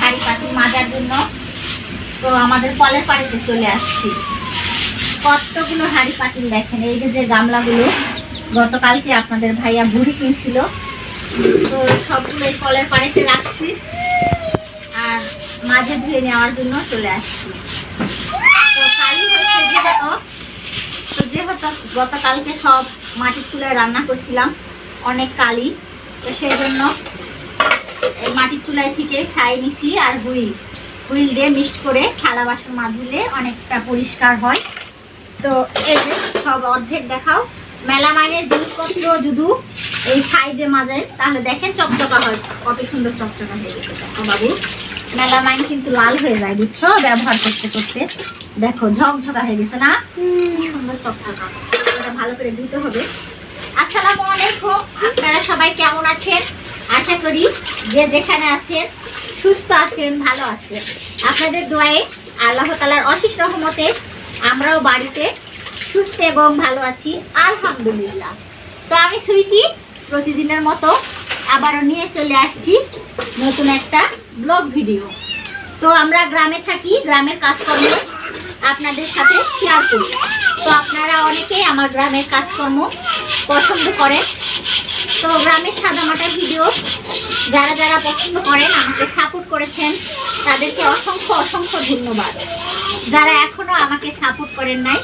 হাড়ি পাতিল মাজার জন্য। তো আমাদের কলের পাড়িতে চলে আসছি। কতগুলো হাড়ি পাতিল দেখেন? এই যে গামলাগুলো গতকালকে আপনাদের ভাইয়া বুড়ি কিনছিল। তো সবগুলো এই কলের পাড়িতে রাখছি। আর মাঝে ধুয়ে নেওয়ার জন্য চলে আসছি। তো কালি যেহেতু, তো যেহেতু গতকালকে সব মাটির চুলায় রান্না করছিলাম, অনেক কালি। তো সেই জন্য এই মাটির চুলায় থেকে ছাই নিছি আর হুইল। হুইল দিয়ে মিক্সড করে থালা বাসন মাজলে অনেকটা পরিষ্কার হয়। তো এই যে সব অর্ধেক দেখাও। মেলামাইনের জিনিসপত্র যদি এই সাইডে মাজায় তাহলে দেখেন চকচকা হয়। কত সুন্দর চকচকা হয়ে গেছে। দেখো বাবু, মেলামাইন কিন্তু লাল হয়ে যায়, বুঝছ? ব্যবহার করতে করতে। দেখো, ঝকঝকা হয়ে গেছে না? সুন্দর চকচকা। এটা ভালো করে ধুতে হবে। আসসালামু আলাইকুম। আপনারা সবাই কেমন আছেন? আশা করি যে যেখানে আছেন, সুস্থ আছেন, ভালো আছেন, আপনাদের দোয়ায়ে আল্লাহ তালার অশেষ রহমতে আমরাও বাড়িতে সুস্থ এবং ভালো আছি, আলহামদুলিল্লাহ। তো আমি সুইটি প্রতিদিনের মতো আবারও নিয়ে চলে আসছি নতুন একটা ব্লগ ভিডিও। তো আমরা গ্রামে থাকি, গ্রামের কাজকর্ম আপনাদের সাথে শেয়ার করি। তো আপনারা অনেকেই আমার গ্রামের কাজকর্ম পছন্দ করেন। তো গ্রামের সাদামাটা ভিডিও যারা যারা পছন্দ করেন, আমাকে সাপোর্ট করেছেন, তাদেরকে অসংখ্য অসংখ্য ধন্যবাদ। যারা এখনও আমাকে সাপোর্ট করেন নাই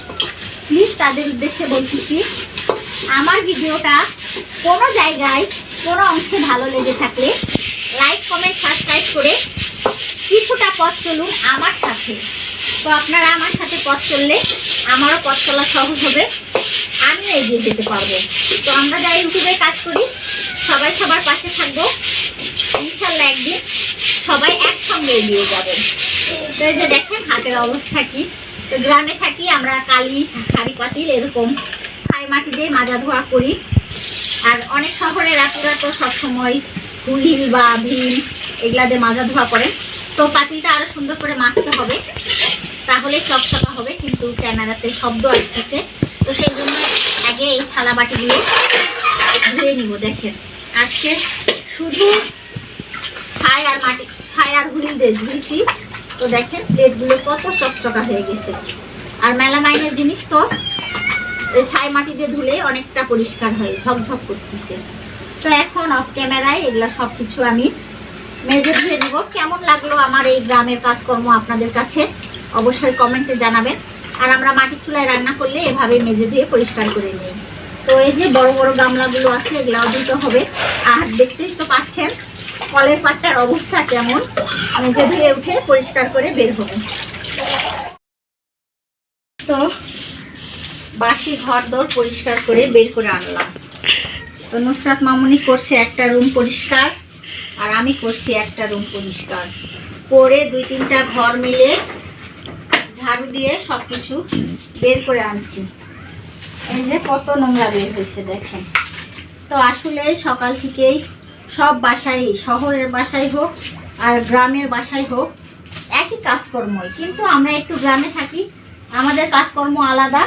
প্লিজ তাদের উদ্দেশ্যে বলতেছি আমার ভিডিওটা কোনো জায়গায়, কোনো অংশে ভালো লেগে থাকলে লাইক কমেন্ট সাবস্ক্রাইব করে কিছুটা পথ চলুন আমার সাথে। তো আপনারা আমার সাথে পথ চললে আমারও পথ চলা সহজ হবে। আমিও এগিয়ে যেতে পারব। তো আমরা যারা ইউটিউবে কাজ করি, সবাই সবার পাশে থাকব। ইনশাল্লাহ একদিন সবাই একসঙ্গে এগিয়ে যাব। তো এই যে দেখেন হাতের অবস্থা কি। তো গ্রামে থাকি, আমরা কালি হাড়ি পাতিল এরকম ছাই মাটি দিয়ে মাজা ধোয়া করি। আর অনেক শহরের রাতুরা তো সবসময় হুইল বা ভিল এগুলা দিয়ে মাজা ধোয়া করে। তো পাতিলটা আরও সুন্দর করে মাজতে হবে। তাহলে চকচকা হবে, কিন্তু ক্যামেরাতে শব্দ আসতেছে। তো সেই জন্য আগে এই থালা বাটিগুলো ধুয়ে নিব, দেখেন। আজকে শুধু ছাই আর মাটি, ছাই আর হুইল দিয়ে ধুয়েছি। তো দেখেন, প্লেটগুলো কত চকচকা হয়ে গেছে। আর মেলামাইনের জিনিস তো ছাই মাটি দিয়ে ধুলে অনেকটা পরিষ্কার হয়, ঝকঝক করতেছে। তো এখন অফ ক্যামেরায় এগুলা সব কিছু আমি মেজে ধুয়ে নিব। কেমন লাগল আমার এই গ্রামের কাজকর্ম আপনাদের কাছে? অবশ্যই কমেন্টে জানাবেন। আর আমরা মাটির চুলায় রান্না করলে এভাবে মেজে ধুয়ে পরিষ্কার করে নিই। তো এই যে বড় বড় গামলাগুলো আছে, এগুলাও দিতে হবে। আর দেখতেই তো পাচ্ছেন, কলের পাটটার অবস্থা কেমন? মেজে ধুয়ে উঠে পরিষ্কার করে বের হবে। তো বাসি ঘর দর পরিষ্কার করে বের করে আনলাম। তো নুসরাত মামুনি করছে একটা রুম পরিষ্কার, আর আমি করছি একটা রুম পরিষ্কার। করে দুই তিনটা ঘর মিলে ঝাড়ু দিয়ে সব কিছু বের করে আনছি। এই যে কত নোংরা বের হয়েছে দেখেন। তো আসলে সকাল থেকেই সব বাসায় শহরের বাসায় হোক আর গ্রামের বাসায় হোক, একই কাজকর্মই। কিন্তু আমরা একটু গ্রামে থাকি, আমাদের কাজকর্ম আলাদা,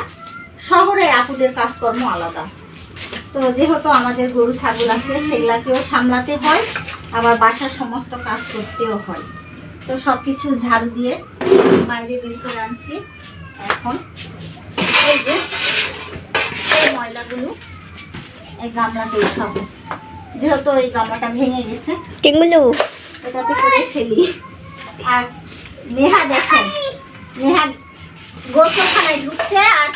শহরে আপুদের কাজকর্ম আলাদা। তো যেহেতু আমাদের গরু ছাগল আছে সেগুলাকেও সামলাতে হয়। আবার বাসার সমস্ত কাজ করতেও হয়। তো সব কিছু ঝাড়ু দিয়ে বাইরে বের করে আনছি। এখন এই যে এই ময়লাগুলো এই গামলাতে উঠাবো। যেহেতু এই গামলাটা ভেঙে গেছে এটাতে করে ফেলি। আর নেহা দেখেন নেহা গোসলখানায় ঢুকছে আর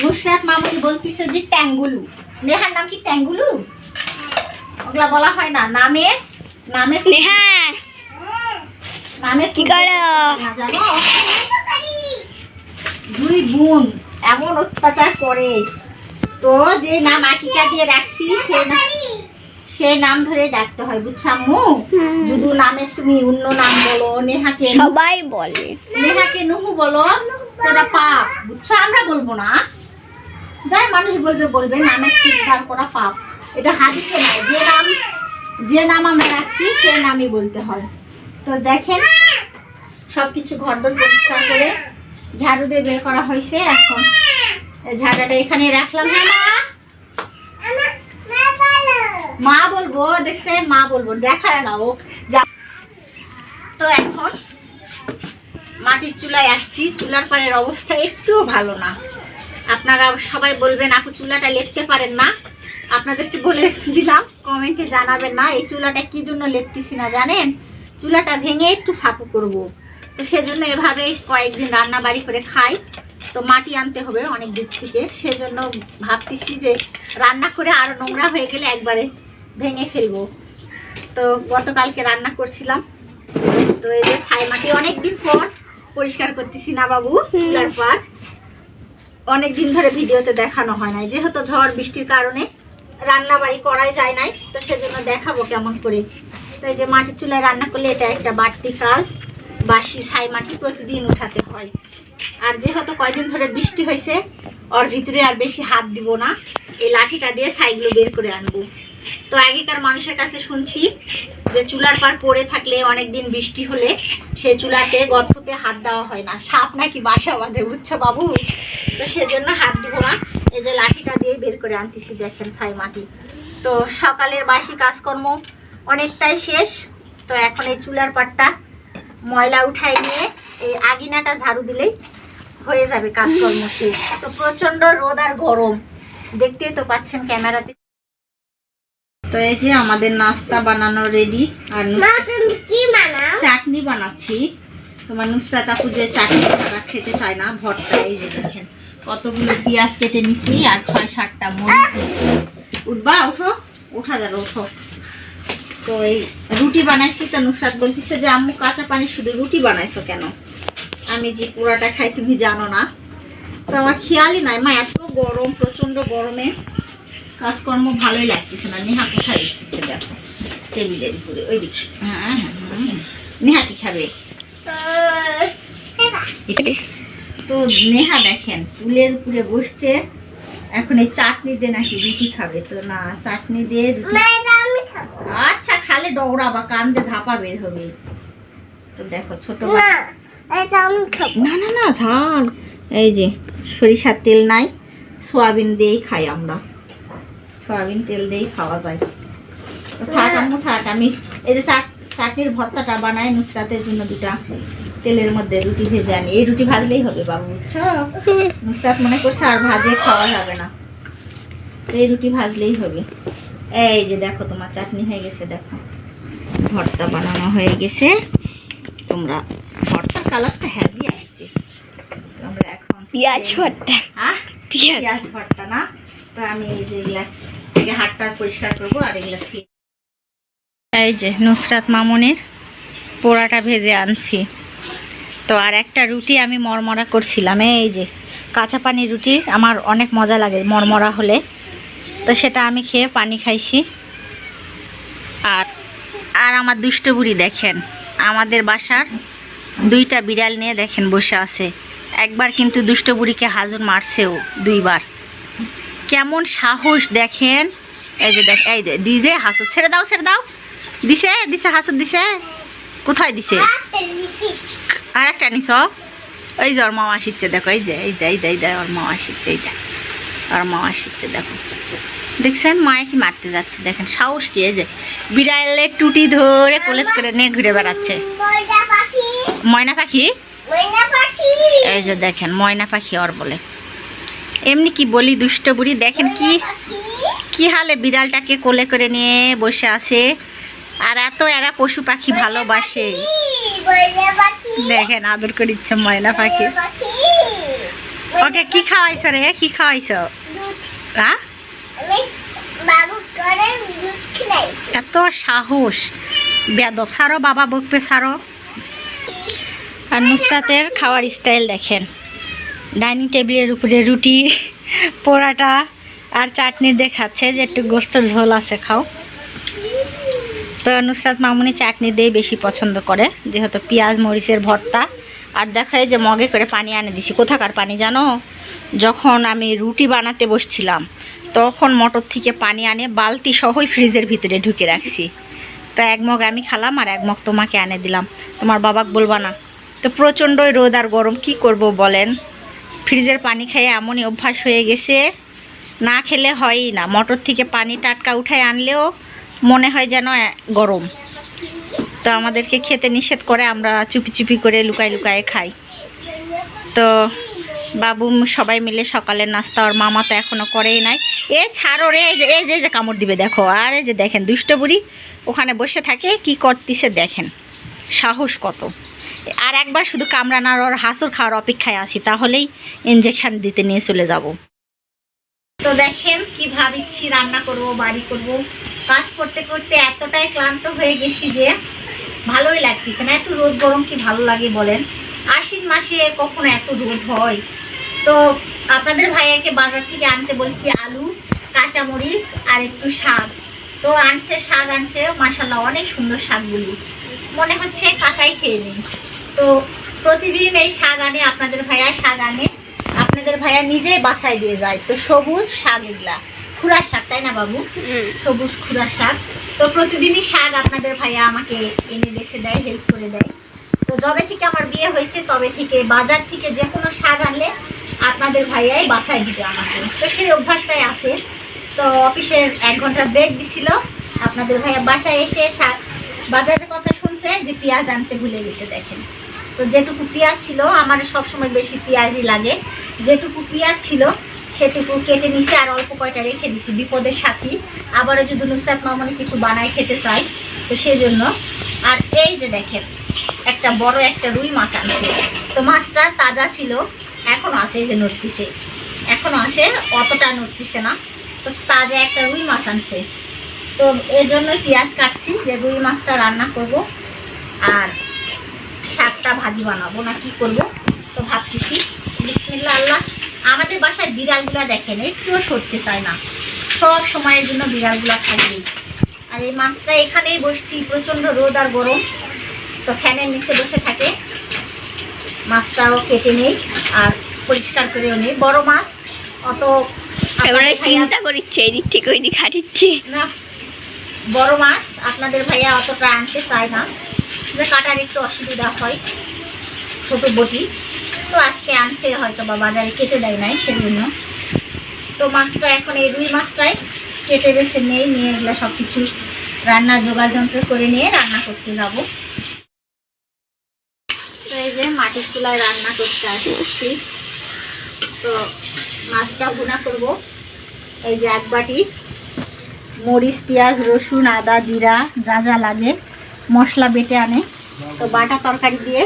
নুসরাত মামুনি বলতেছে যে ট্যাঙ্গুলু নেহার নাম কি ট্যাঙ্গুলু? ওগুলা বলা হয় না। নামে নামের নেহা। নামের কি করো? জানো? দুই বোন। এমন অত্যাচার করে। তো যে নাম আকিকা দিয়ে রাখছি সে না- সে নাম ধরে ডাকতে হয় বুঝছ আম্মু? যদি নামের তুমি অন্য নাম বলো নেহাকে সবাই বলে। নেহাকে নুহু বলো তোরা পাপ। বুঝছ? আমরা বলব না। যাই মানুষ বলবে বলবে, নামের ঠিকঠাক করা পাপ। এটা হাদিসে নাই। যে নাম যে নাম আমরা রাখছি, সে নামই বলতে হয়। তো দেখেন সব কিছু ঘরদোর পরিষ্কার করে ঝাড়ু দিয়ে বের করা হয়েছে এখন। ঝাড়াটা এখানে রাখলাম। হ্যাঁ মা? মা বলব, দেখছেন? মা বলব, দেখায় না ও। তো এখন মাটির চুলায় আসছি। চুলার পাড়ের অবস্থা একটুও ভালো না। আপনারা সবাই বলবেন আপু চুলাটা লেপতে পারেন না। আপনাদেরকে বলে দিলাম কমেন্টে জানাবেন না এই চুলাটা কি জন্য লেপতেছি না? জানেন চুলাটা ভেঙে একটু সাপু করব। তো সেজন্য এভাবে কয়েকদিন রান্না বাড়ি করে খাই। তো মাটি আনতে হবে অনেক দূর থেকে। সেজন্য ভাবতেছি যে রান্না করে আরও নোংরা হয়ে গেলে একবারে ভেঙে ফেলব। তো গতকালকে রান্না করছিলাম। তো এই যে ছাই মাটি অনেকদিন পর পরিষ্কার করতেছি না বাবু চুলার পার। অনেক দিন ধরে ভিডিওতে দেখানো হয় নাই। যেহেতু ঝড় বৃষ্টির কারণে রান্না বাড়ি করাই যায় নাই, তো সেজন্য দেখাবো কেমন করে। তো এই যে মাটির চুলায় রান্না করলে এটা একটা বাড়তি কাজ। বাসি ছাই মাটি প্রতিদিন উঠাতে হয়। আর যেহেতু কয়দিন ধরে বৃষ্টি হয়েছে, ওর ভিতরে আর বেশি হাত দিব না। এই লাঠিটা দিয়ে ছাইগুলো বের করে আনব। তো আগেকার মানুষের কাছে শুনছি যে চুলার পার পড়ে থাকলে অনেক দিন বৃষ্টি হলে সেই চুলাতে গর্ততে হাত দেওয়া হয় না। সাপ নাকি বাসা বাঁধে, বুঝছ বাবু? তো সেজন্য হাত দিব না। এই যে লাঠিটা দিয়ে বের করে আনতেছি দেখেন ছাই মাটি। তো সকালের বাসি কাজকর্ম অনেকটাই শেষ। তো এখন এই চুলার পাটটা ময়লা উঠাই নিয়ে এই আগিনাটা ঝাড়ু দিলেই হয়ে যাবে কাজকর্ম শেষ। তো প্রচণ্ড রোদ আর গরম। দেখতেই তো পাচ্ছেন ক্যামেরাতে। তো এই যে আমাদের নাস্তা বানানো রেডি আর কি চাটনি বানাচ্ছি। তোমার নুসরাত আপু যে চাটনি ছাড়া খেতে চায় না ভর্তা এই যে দেখেন। কতগুলো পেঁয়াজ কেটে নিছি আর ছয় সাতটা মরিচ নিছি। উঠবা উঠো উঠা যাবে উঠো তো এই রুটি বানাইছি তো নুসরাত বলতেছে যে আম্মু কাঁচা পানি শুধু রুটি বানাইছো কেন? আমি যে পোড়াটা খাই তুমি জানো না। তো আমার খেয়ালই নাই। মা এত গরম প্রচণ্ড গরমে কাজকর্ম ভালোই লাগতেছে না। নেহা কোথায় দেখতেছে দেখো। টেবিলের উপরে ওই দিক হ্যাঁ হ্যাঁ হ্যাঁ। নেহা কি খাবে? তো নেহা দেখেন চুলের উপরে বসছে। এখন এই চাটনি দিয়ে নাকি রুটি খাবে। তো না চাটনি দিয়ে রুটি আচ্ছা খালে ডগরা বা কান্দে ধাপা বের হবে। তো দেখো ছোট না আমি না না ঝাল। এই যে সরিষার তেল নাই। সোয়াবিন দিয়েই খাই আমরা। সোয়াবিন তেল দিয়েই খাওয়া যায়। তো থাক আম্মু থাক আমি এই যে চাট চাটনির ভর্তাটা বানাই নুসরাতের জন্য দুটা। তেলের মধ্যে রুটি ভেজে আনি। এই রুটি ভাজলেই হবে বাবু বুঝছ? নুসরাত মনে করছে আর ভাজে খাওয়া যাবে না। তো এই রুটি ভাজলেই হবে। এই যে দেখো তোমার চাটনি হয়ে গেছে দেখো। ভর্তা বানানো হয়ে গেছে। তোমরা ভর্তার কালারটা হ্যাভি আসছে। তোমরা এখন পেঁয়াজ ভর্তা। হ্যাঁ পেঁয়াজ। ভর্তা না? তো আমি এই যে এগুলা হাতটা পরিষ্কার করব আর এগুলা এই যে নুসরাত মামুনির পোড়াটা ভেজে আনছি। তো আর একটা রুটি আমি মরমরা করছিলাম, এই যে কাঁচা পানি রুটি, আমার অনেক মজা লাগে মরমরা হলে। তো সেটা আমি খেয়ে পানি খাইছি। আর আর আমার দুষ্ট বুড়ি দেখেন, আমাদের বাসার দুইটা বিড়াল নিয়ে দেখেন বসে আছে। একবার কিন্তু দুষ্ট বুড়িকে হাজুর মারছেও দুইবার। কেমন সাহস দেখেন, এই যে দেখ, এই যে দিছে হাসুর, ছেড়ে দাও ছেড়ে দাও। দিছে দিছে হাসুর, দিছে। কোথায় দিছে? আর একটা নিছ ওই যে ওর মামা আসিচ্ছে দেখো এই যে এই দে এই দে এই দে ওর মামা আসিচ্ছে এই দে ওর মামা আসিচ্ছে দেখো। দেখছেন মায়ে কি মারতে যাচ্ছে দেখেন সাহস কি এই যে বিড়ালের টুটি ধরে কোলেত করে নিয়ে ঘুরে বেড়াচ্ছে। ময়না পাখি। এই যে দেখেন ময়না পাখি ওর বলে। এমনি কি বলি দুষ্ট বুড়ি দেখেন কি কি হালে বিড়ালটাকে কোলে করে নিয়ে বসে আছে। আর এত এরা পশু পাখি ভালোবাসে। দেখেন আদর করে ইচ্ছে ময়না পাখি। ওকে কি খাওয়াইছ রে? কি খাওয়াইছ? হ্যাঁ এত সাহস। বেদব সারো বাবা বকবে সারো আর নুসরাতের খাওয়ার স্টাইল দেখেন। ডাইনিং টেবিলের উপরে রুটি পোড়াটা আর চাটনি দেখাচ্ছে যে একটু গোস্তর ঝোল আছে খাও। তো নুসরাত মামুনি চাটনি দিয়ে বেশি পছন্দ করে, যেহেতু পেঁয়াজ, মরিচের ভর্তা। আর দেখা যে মগে করে পানি আনে দিছি। কোথাকার পানি জানো? যখন আমি রুটি বানাতে বসছিলাম, তখন মোটর থেকে পানি আনে বালতি সহই ফ্রিজের ভিতরে ঢুকে রাখছি। তো এক মগ আমি খালাম আর এক মগ তোমাকে আনে দিলাম। তোমার বাবাকে বলবা না। তো প্রচণ্ডই রোদ আর গরম, কি করব বলেন? ফ্রিজের পানি খেয়ে এমনই অভ্যাস হয়ে গেছে, না খেলে হয়ই না। মোটর থেকে পানি টাটকা উঠায় আনলেও মনে হয় যেন গরম। তো আমাদেরকে খেতে নিষেধ করে আমরা চুপি চুপি করে লুকায় লুকায় খাই। তো বাবু সবাই মিলে সকালের নাস্তা ওর মামা তো এখনও করেই নাই। এ, ছাড়ো রে যে, এই যে যে কামড় দিবে, দেখো। আর এই যে, দেখেন, দুষ্ট বুড়ি ওখানে বসে থাকে, কি করতিছে দেখেন। সাহস কত। আর একবার শুধু কামড়ানোর ওর হাসুর খাওয়ার অপেক্ষায় আসি তাহলেই ইঞ্জেকশন দিতে নিয়ে চলে যাব। তো দেখেন কি ভাবিচ্ছি, রান্না করব, বাড়ি করব। কাজ করতে করতে এতটাই ক্লান্ত হয়ে গেছি যে ভালোই লাগতেছে না। এত রোদ গরম কি ভালো লাগে বলেন? আশ্বিন মাসে কখনো এত রোদ হয়। তো আপনাদের ভাইয়াকে বাজার থেকে আনতে বলছি আলু, কাঁচামরিচ আর একটু শাক। তো আনছে, শাক আনছে মাসাল্লাহ অনেক সুন্দর শাকগুলি। মনে হচ্ছে কাঁচাই খেয়ে নিই। তো প্রতিদিন এই শাক আনে, আপনাদের ভাইয়া শাক আনে। আপনাদের ভাইয়া নিজেই বাসায় দিয়ে যায়। তো সবুজ শাক এগুলা। খুড়ার শাক তাই না বাবু? সবুজ খুড়ার শাক। তো প্রতিদিনই শাক আপনাদের ভাইয়া আমাকে এনে বেছে দেয় হেল্প করে দেয়। তো যবে থেকে আমার বিয়ে হয়েছে তবে থেকে বাজার থেকে যে কোনো শাক আনলে আপনাদের ভাইয়াই বাসায় দিবে আমাকে। তো সেই অভ্যাসটাই আছে। তো অফিসের এক ঘণ্টা ব্রেক দিছিল। আপনাদের ভাইয়া বাসায় এসে শাক বাজারের কথা শুনছে যে পেঁয়াজ আনতে ভুলে গেছে দেখেন। তো যেটুকু পেঁয়াজ ছিল আমার সবসময় বেশি পেঁয়াজই লাগে। যেটুকু পেঁয়াজ ছিল সেটুকু কেটে নিছি আর অল্প কয়টা রেখে দিছি। বিপদের সাথী। আবারও যদি নুসরাত মামনি কিছু বানায় খেতে চাই তো সেই জন্য আর এই যে দেখেন, একটা বড় একটা রুই মাছ আনছে। তো মাছটা তাজা ছিল এখনও আছে এই যে নড়তিছে। এখনও আছে, অতটা নড়তিছে না। তো তাজা একটা রুই মাছ আনছে। তো এর জন্য পেঁয়াজ কাটছি, যে রুই মাছটা রান্না করব। আর শাকটা ভাজি বানাবো না, কি করব? তো ভাবতেছি বিসমিল্লা আল্লাহ। আমাদের বাসায় বিড়ালগুলো দেখেন একটুও সরতে চায় না। সব সময়ের জন্য বিড়ালগুলো থাকবেই আর এই মাছটা এখানেই বসছি প্রচণ্ড রোদ আর গরম। তো ফ্যানের নিচে বসে থাকে। মাছটাও কেটে নেই আর পরিষ্কার করেও নেই। বড় মাছ অত এবারে চিন্তা করিচ্ছে এদিক থেকে ওই দিক হাঁটিচ্ছে না বড় মাছ আপনাদের ভাইয়া অতটা আনতে চায় না। যে কাটার একটু অসুবিধা হয় ছোট বটি। তো আজকে আনছে হয়তো বা বাজারে কেটে দেয় নাই, সেজন্য। তো মাছটা এখন এই রুই মাছটাই কেটে বেছে নেই, নিয়ে এগুলো সব কিছু রান্নার জোগাড় যন্ত্র করে নিয়ে রান্না করতে যাব। তো এই যে মাটির চুলায় রান্না করতে আসছি। তো মাছটা ভুনা করব। এই যে এক বাটি মরিচ, পেঁয়াজ, রসুন, আদা, জিরা, যা যা লাগে মশলা বেটে আনে। তো বাটা তরকারি দিয়ে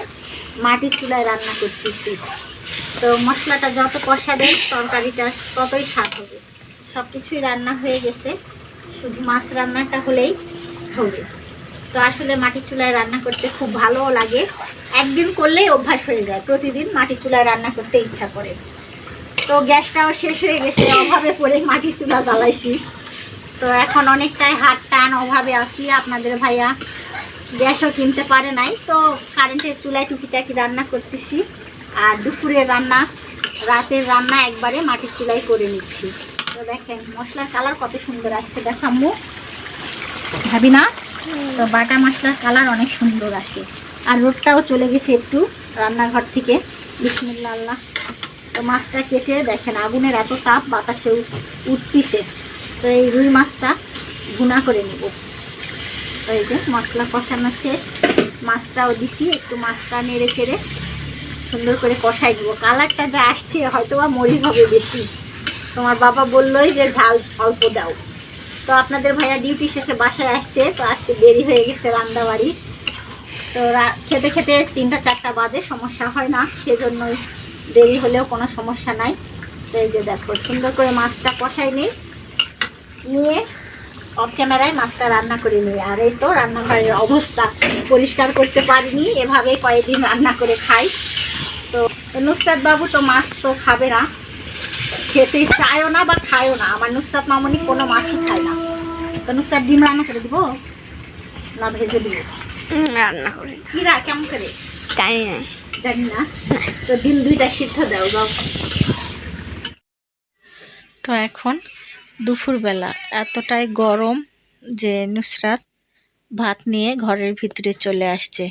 মাটির চুলায় রান্না করতেছি। তো মশলাটা যত কষাবে তরকারিটা ততই স্বাদ হবে। সব কিছুই রান্না হয়ে গেছে। শুধু মাছ রান্নাটা হলেই হবে। তো আসলে মাটির চুলায় রান্না করতে খুব ভালোও লাগে। একদিন করলেই অভ্যাস হয়ে যায়। প্রতিদিন মাটির চুলায় রান্না করতে ইচ্ছা করে। তো গ্যাসটাও শেষ হয়ে গেছে। অভাবে পড়ে মাটির চুলা জ্বালাইছি। তো এখন অনেকটাই হাত টান অভাবে আছি। আপনাদের ভাইয়া গ্যাসও কিনতে পারে নাই, তো কারেন্টের চুলায় টুকিটাকি রান্না করতেছি। আর দুপুরের রান্না, রাতের রান্না একবারে মাটির চুলাই করে নিচ্ছি। তো দেখেন, মশলার কালার কত সুন্দর আসছে দেখাম্মু ভাবি না? তো বাটা মশলার কালার অনেক সুন্দর আসে। আর রোদটাও চলে গেছে একটু রান্নাঘর থেকে। বিসমিল্লা আল্লাহ তো মাছটা কেটে দেখেন, আগুনের এত তাপ বাতাসে উঠ- উঠতিছে। তো এই রুই মাছটা ভুনা করে নেব। এই যে মশলা কষানো শেষ। মাছটাও দিছি, একটু মাছটা নেড়ে চেড়ে সুন্দর করে কষাই দিব কালারটা যা আসছে হয়তো বা মরিচ হবে বেশি। তোমার বাবা বললোই যে ঝাল অল্প দাও। তো আপনাদের ভাইয়া ডিউটি শেষে বাসায় আসছে, তো আজকে দেরি হয়ে গেছে রান্না বাড়ি তো খেতে খেতে তিনটা চারটা বাজে, সমস্যা হয় না। সেজন্য দেরি হলেও কোনো সমস্যা নাই। তো এই যে দেখো, সুন্দর করে মাছটা কষাই নিই। নিয়ে অফ ক্যামেরায় মাছটা রান্না করে নিই। আর এই তো রান্নাঘরের অবস্থা। পরিষ্কার করতে পারিনি। এভাবে কয়েকদিন রান্না করে খাই। তো নুসরাত বাবু তো মাছ তো খাবে না। খেতে চায়ও না বা খায়ও না। আমার নুসরাত মামনি কোনো মাছই খায় না। তো নুসরাত ডিম রান্না করে দিব? না ভেজে দিব? রান্না করে কি কেমন করে? জানি না। জানি না। তো ডিম দুইটা সিদ্ধ দাও বাবু তো এখন দুপুরবেলা এতটাই গরম যে নুসরাত ভাত নিয়ে ঘরের ভিতরে চলে আসছে।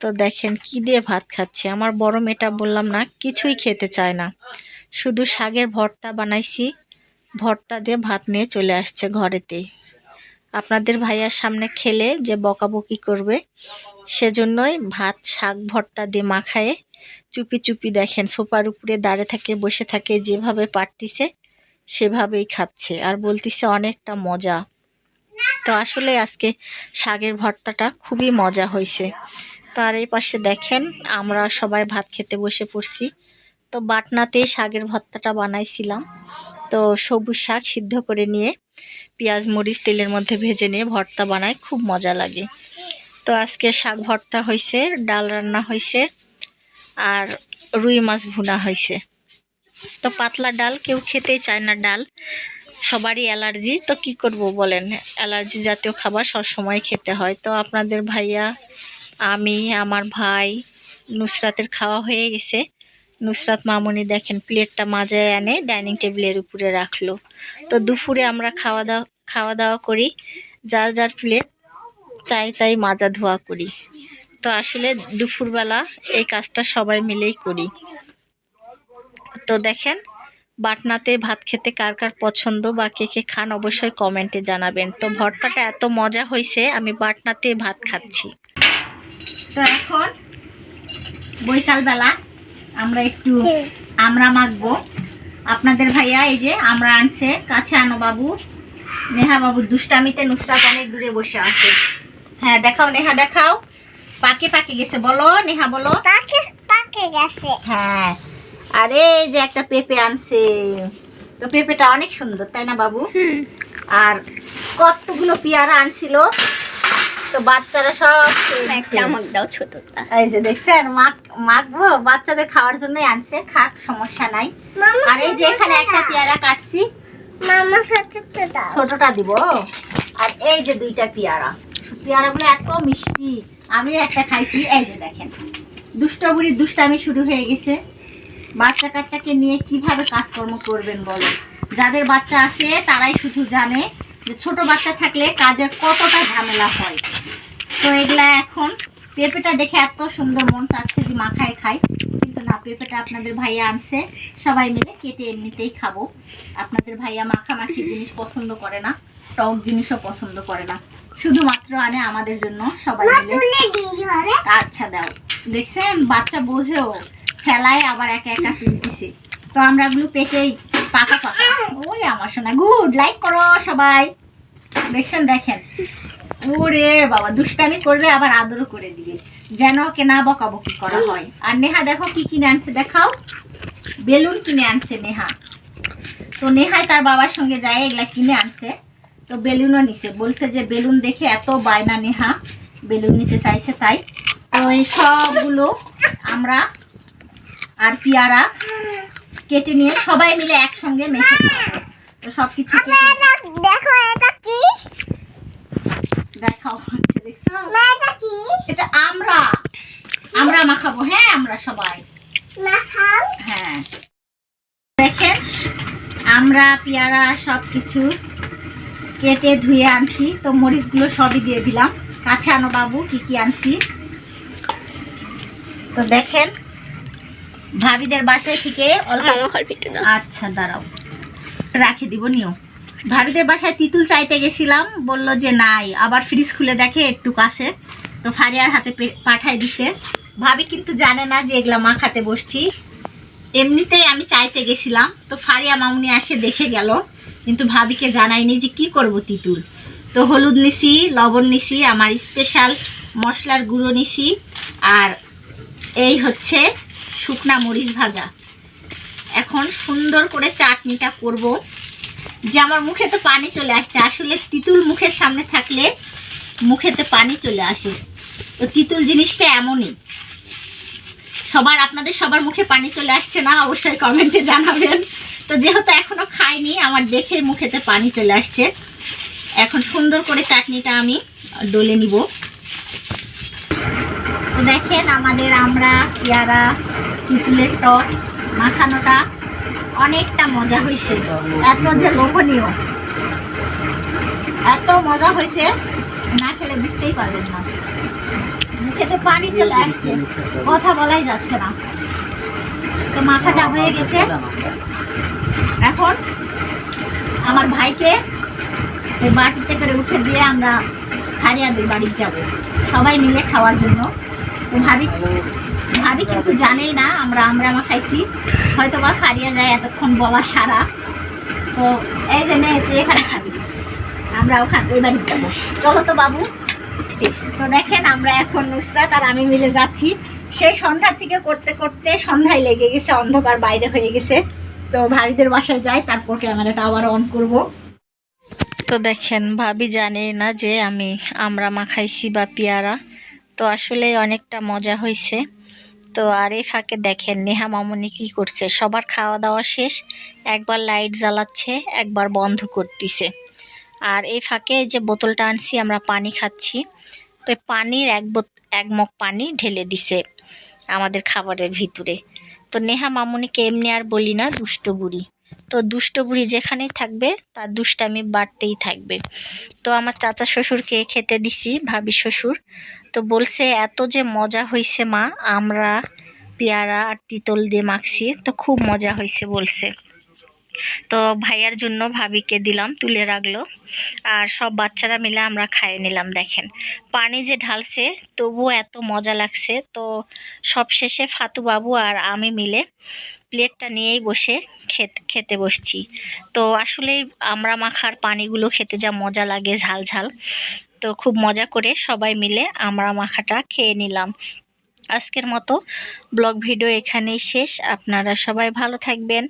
তো দেখেন কি দিয়ে ভাত খাচ্ছে। আমার বড় মেয়েটা বললাম, না, কিছুই খেতে চায় না। শুধু শাকের ভর্তা বানাইছি। ভর্তা দিয়ে ভাত নিয়ে চলে আসছে ঘরেতেই। আপনাদের ভাইয়ার সামনে খেলে যে বকাবকি করবে, সেজন্যই ভাত, শাক, ভর্তা দিয়ে মাখায়ে চুপি চুপি দেখেন। সোফার উপরে দাঁড়ে থাকে, বসে থাকে, যেভাবে পারতিছে সেভাবেই খাচ্ছে। আর বলতিছে অনেকটা মজা। তো আসলে আজকে শাকের ভর্তাটা খুবই মজা হয়েছে। তো আর এই পাশে দেখেন, আমরা সবাই ভাত খেতে বসে পড়ছি। তো বাটনাতেই শাকের ভর্তাটা বানাইছিলাম। তো সবুজ শাক সিদ্ধ করে নিয়ে পেঁয়াজ, মরিচ তেলের মধ্যে ভেজে নিয়ে ভর্তা বানায়, খুব মজা লাগে। তো আজকে শাক ভর্তা হয়েছে, ডাল রান্না হয়েছে, আর রুই মাছ ভুনা হয়েছে। তো পাতলা ডাল, কেউ খেতেই চায় না ডাল। সবারই অ্যালার্জি। তো কি করব বলেন? অ্যালার্জি জাতীয় খাবার সবসময় খেতে হয়। তো আপনাদের ভাইয়া, আমি, আমার ভাই, নুসরাতের খাওয়া হয়ে গেছে। নুসরাত মামুনি দেখেন, প্লেটটা মাজায় এনে ডাইনিং টেবিলের উপরে রাখল। তো দুপুরে আমরা খাওয়া দাওয়া খাওয়া দাওয়া করি। যার যার প্লেট, তাই তাই মাজা ধোয়া করি। তো আসলে দুপুরবেলা এই কাজটা সবাই মিলেই করি। তো দেখেন বাটনাতে ভাত খেতে কার কার পছন্দ বা কে কে খান অবশ্যই কমেন্টে জানাবেন। তো ভর্তাটা এত মজা হয়েছে আমি বাটনাতে ভাত খাচ্ছি। তো এখন বৈকালবেলা আমরা একটু আমরা মাখবো। আপনাদের ভাইয়া এই যে আমরা আনছে কাছে আনো বাবু। নেহা বাবু দুষ্টামিতে নুসরাত অনেক দূরে বসে আছে। হ্যাঁ দেখাও নেহা দেখাও। পাকে পাকে গেছে বলো নেহা বলো। পাকে পাকে গেছে। হ্যাঁ আরে এই যে একটা পেঁপে আনছে। তো পেঁপেটা অনেক সুন্দর তাই না বাবু? আর কতগুলো পেয়ারা আনছিল তো বাচ্চারা সব আমাক দাও ছোটটা। এই যে দেখছেন মাখ মাখবো বাচ্চাদের খাওয়ার জন্যই আনছে খাক সমস্যা নাই। আর এই যে এখানে একটা পেয়ারা কাটছি। মামা ছোটটা দিব। আর এই যে দুইটা পেয়ারা। পেয়ারাগুলো এত মিষ্টি। আমি একটা খাইছি। এই যে দেখেন দুষ্ট বুড়ির দুষ্টামি শুরু হয়ে গেছে। বাচ্চা কাচ্চাকে নিয়ে কীভাবে কাজকর্ম করবেন বলো যাদের বাচ্চা আছে তারাই শুধু জানে যে ছোট বাচ্চা থাকলে কাজের কতটা ঝামেলা হয়। তো এগুলা এখন পেঁপেটা দেখে এত সুন্দর মন চাচ্ছে যে মাখায় খাই কিন্তু না পেঁপেটা আপনাদের ভাইয়া আনছে। সবাই মিলে কেটে এমনিতেই খাব। আপনাদের ভাইয়া মাখামাখি জিনিস পছন্দ করে না টক জিনিসও পছন্দ করে না। শুধুমাত্র আনে আমাদের জন্য সবাই মিলে। আচ্ছা দাও। দেখছেন? বাচ্চা বোঝেও। খেলায় আবার একা একা তুলতেছে তো আমরা গুলো পেটে পাকা পাকা। ওই আমার শোনা গুড লাইক করো সবাই। দেখছেন, দেখেন। ওরে বাবা, দুষ্টামি করবে আবার আদরও করে দিবে যেন ওকে না বকাবকি করা হয়। আর নেহা, দেখো কি কিনে আনছে, দেখাও। বেলুন কিনে আনছে নেহা। তো নেহাই তার বাবার সঙ্গে যায়, এগুলা কিনে আনছে। তো বেলুনও নিছে। বলছে যে বেলুন দেখে এত বায়না নেহা। বেলুন নিতে চাইছে তাই। তো এই সবগুলো আমরা আর পেয়ারা কেটে নিয়ে সবাই মিলে একসঙ্গে মেখে তো সব কিছু দেখো এটা কি? দেখাও হচ্ছে দেখছ? মা এটা কি? এটা আমরা। আমরা মাখাবো হ্যাঁ আমরা সবাই। হ্যাঁ। দেখেন আমরা পেয়ারা সব কিছু কেটে ধুয়ে আনছি। তো মরিচগুলো সবই দিয়ে দিলাম। কাছে আনো বাবু কি কি আনছি? তো দেখেন ভাবিদের বাসায় থেকে দাও আচ্ছা দাঁড়াও। রাখে দিব নিও। ভাবিদের বাসায় তিতুল চাইতে গেছিলাম বলল যে নাই আবার ফ্রিজ খুলে দেখে একটু কাছে। তো ফারিয়ার হাতে পাঠাই দিছে। ভাবি কিন্তু জানে না যে এগুলা মাখাতে বসছি। এমনিতেই আমি চাইতে গেছিলাম তো ফারিয়া মামুনি আসে দেখে গেল। কিন্তু ভাবিকে জানাইনি যে কি করব তিতুল। তো হলুদ নিছি লবণ নিছি আমার স্পেশাল মশলার গুঁড়ো নিছি। আর এই হচ্ছে শুকনা মরিচ ভাজা। এখন সুন্দর করে চাটনিটা করব, যে আমার মুখে তো পানি চলে আসছে। আসলে তিতুল মুখের সামনে থাকলে মুখেতে পানি চলে আসে। তো তিতুল জিনিসটা এমনই। সবার, আপনাদের সবার মুখে পানি চলে আসছে না, অবশ্যই কমেন্টে জানাবেন। তো যেহেতু এখনও খাইনি, আমার দেখে মুখেতে পানি চলে আসছে। এখন সুন্দর করে চাটনিটা আমি ডলে নিব। তো দেখেন আমাদের আমরা, পেয়ারা তিতুলের টক মাখানোটা অনেকটা মজা হয়েছে। এত যে লোভনীয়। এত মজা হয়েছে, না খেলে বুঝতেই পারবেন না। মুখে তো পানি চলে আসছে, কথা বলাই যাচ্ছে না। তো মাথাটা হয়ে গেছে। এখন আমার ভাইকে এই বাটিতে করে উঠে দিয়ে আমরা হারিয়াদের বাড়ি যাব। সবাই মিলে খাওয়ার জন্য। তো ভাবি ভাবি, কিন্তু জানেই না, আমরা আমরা আমা খাইছি। হয়তো বা হারিয়ে যায় এতক্ষণ বলা সারা। তো এই যে নে, তুই এখানে খাবি। আমরা ওখানে ওই বাড়ি যাব। চলো তো বাবু। তো দেখেন, আমরা এখন নুসরাত আর আমি মিলে যাচ্ছি। সেই সন্ধ্যা থেকে করতে করতে সন্ধ্যায় লেগে গেছে, অন্ধকার বাইরে হয়ে গেছে। তো ভাবিদের বাসায় যাই, তারপর ক্যামেরাটা আবার অন করব। তো দেখেন, ভাবি জানে না যে আমি আমরা মাখাইছি বা পেয়ারা। তো আসলে অনেকটা মজা হয়েছে তো আর এই ফাঁকে দেখেন, নেহা মামনি কি করছে? সবার খাওয়া দাওয়া শেষ, একবার লাইট জ্বালাচ্ছে, একবার বন্ধ করতেছে। আর এই ফাঁকে যে বোতলটা আনছি, আমরা পানি খাচ্ছি। তো পানির এক বোত, এক মগ পানি ঢেলে দিছে আমাদের খাবারের ভিতরে। তো নেহা মামুনিকে এমনি আর বলি না, দুষ্ট বুড়ি। তো দুষ্ট বুড়ি যেখানেই থাকবে, তার দুষ্টামি বাড়তেই থাকবে। তো আমার চাচা শ্বশুরকে খেতে দিছি ভাবি শ্বশুর। তো বলছে, এত যে মজা হয়েছে মা, আমরা পেয়ারা আর তিতল দিয়ে মাখছি, তো খুব মজা হয়েছে বলছে। তো ভাইয়ার জন্য ভাবিকে দিলাম, তুলে রাখল, আর সব বাচ্চারা মিলে আমরা খাইয়ে নিলাম, দেখেন। পানি যে ঢালছে, তবুও এত মজা লাগছে। তো সব শেষে ফাতু বাবু আর আমি মিলে প্লেটটা নিয়েই বসে খেতে খেতে বসছি। তো আসলে আমরা মাখার পানিগুলো খেতে যা মজা লাগে, ঝাল ঝাল। তো খুব মজা করে সবাই মিলে আমরা মাখাটা খেয়ে নিলাম। আজকের মতো ব্লগ ভিডিও এখানেই শেষ। আপনারা সবাই ভালো থাকবেন,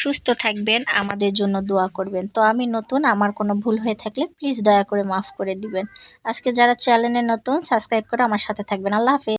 সুস্থ থাকবেন, আমাদের জন্য দোয়া করবেন। তো আমি নতুন, আমার কোনো ভুল হয়ে থাকলে প্লিজ দয়া করে মাফ করে দিবেন। আজকে যারা চ্যানেলে নতুন সাবস্ক্রাইব করে আমার সাথে থাকবেন। আল্লাহ হাফেজ।